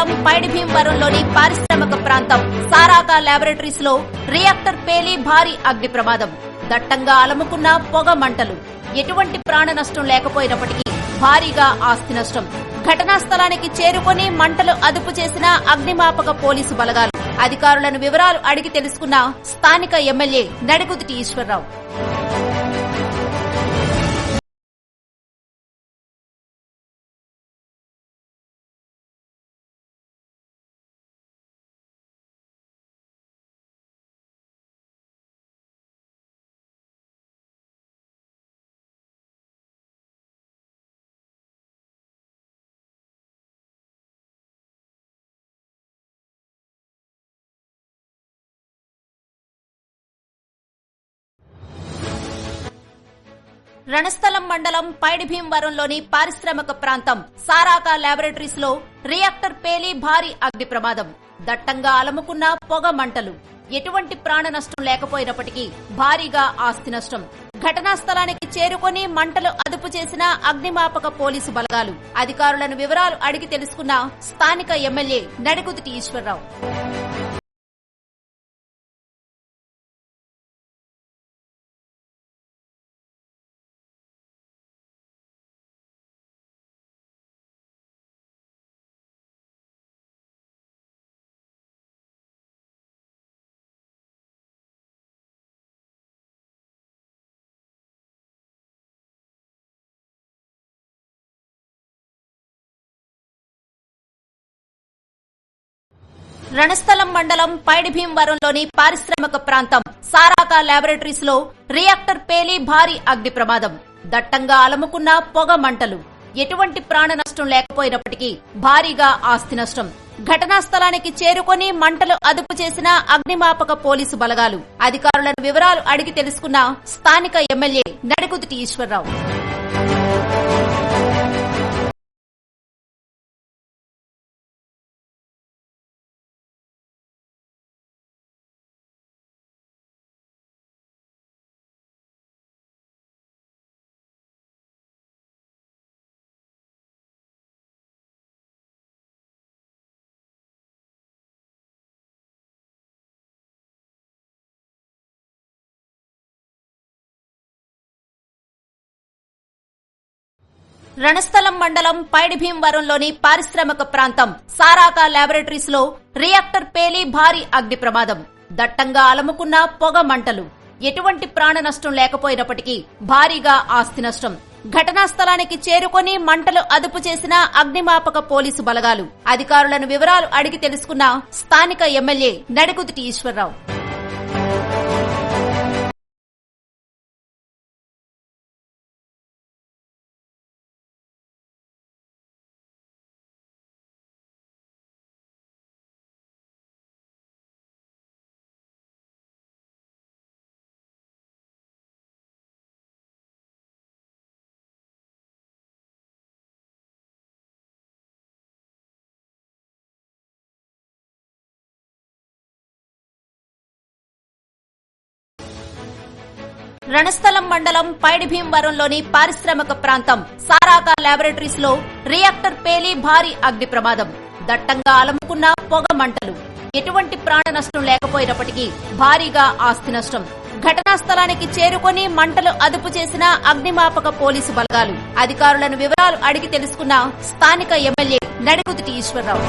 మండలం పైడిభీమవరంలోని పారిశ్రామిక ప్రాంతం సారాక ల్యాబొరేటరీస్లో రియాక్టర్ పేలి భారీ అగ్ని ప్రమాదం దట్టంగా అలముకున్న పొగ మంటలు. ఎటువంటి ప్రాణ నష్టం లేకపోయినప్పటికీ భారీగా ఆస్తి నష్టం. ఘటనా స్థలానికి చేరుకొని మంటలు అదుపు చేసిన అగ్నిమాపక పోలీసు బలగాలు. అధికారులను వివరాలు అడిగి తెలుసుకున్న స్థానిక ఎమ్మెల్యే నడిగుదిటి ఈశ్వరరావు. రణస్థలం మండలం పైడిభీమవరంలోని పారిశ్రామిక ప్రాంతం సారాకా ల్యాబొరేటరీస్లో రియాక్టర్ పేలి భారీ అగ్ని ప్రమాదం. దట్టంగా అలముకున్న పొగ మంటలు. ఎటువంటి ప్రాణ నష్టం లేకపోయినప్పటికీ భారీగా ఆస్తి నష్టం. ఘటనా స్థలానికి చేరుకొని మంటలు అదుపు చేసిన అగ్నిమాపక పోలీసు బలగాలు. అధికారులను వివరాలు అడిగి తెలుసుకున్న స్థానిక ఎమ్మెల్యే నడిగుదిటి ఈశ్వరరావు. రణస్థలం మండలం పైడిభీమవరంలోని పారిశ్రామిక ప్రాంతం సారాక ల్యాబొరేటరీస్లో రియాక్టర్ పేలి భారీ అగ్ని ప్రమాదం. దట్టంగా అలముకున్న పొగ మంటలు. ఎటువంటి ప్రాణ నష్టం లేకపోయినప్పటికీ భారీగా ఆస్తి నష్టం. ఘటనా స్థలానికి చేరుకుని మంటలు అదుపు చేసిన అగ్నిమాపక పోలీసు బలగాలు. అధికారులను వివరాలు అడిగి తెలుసుకున్న స్థానిక ఎమ్మెల్యే నడికుదుటి ఈశ్వరరావు. రణస్థలం మండలం పైడిభీమవరంలోని పారిశ్రామిక ప్రాంతం సారాకా ల్యాబొరేటరీస్లో రియాక్టర్ పేలి భారీ అగ్ని ప్రమాదం. దట్టంగా అలముకున్న పొగ మంటలు. ఎటువంటి ప్రాణ నష్టం లేకపోయినప్పటికీ భారీగా ఆస్తి నష్టం. ఘటనా స్థలానికి చేరుకొని మంటలు అదుపు చేసిన అగ్నిమాపక పోలీసు బలగాలు. అధికారులను వివరాలు అడిగి తెలుసుకున్న స్థానిక ఎమ్మెల్యే నడిగుదిటి ఈశ్వరరావు. రణస్థలం మండలం పైడిభీమవరంలోని పారిశ్రామిక ప్రాంతం సారాక ల్యాబొరేటరీస్లో రియాక్టర్ పేలి భారీ అగ్ని ప్రమాదం. దట్టంగా అలముకున్న పొగ మంటలు. ఎటువంటి ప్రాణ నష్టం లేకపోయినప్పటికీ భారీగా ఆస్తి నష్టం. ఘటనా స్థలానికి చేరుకొని మంటలు అదుపు చేసిన అగ్నిమాపక పోలీసు బలగాలు. అధికారులను వివరాలు అడిగి తెలుసుకున్న స్థానిక ఎమ్మెల్యే నడిగుదుటి ఈశ్వరరావు.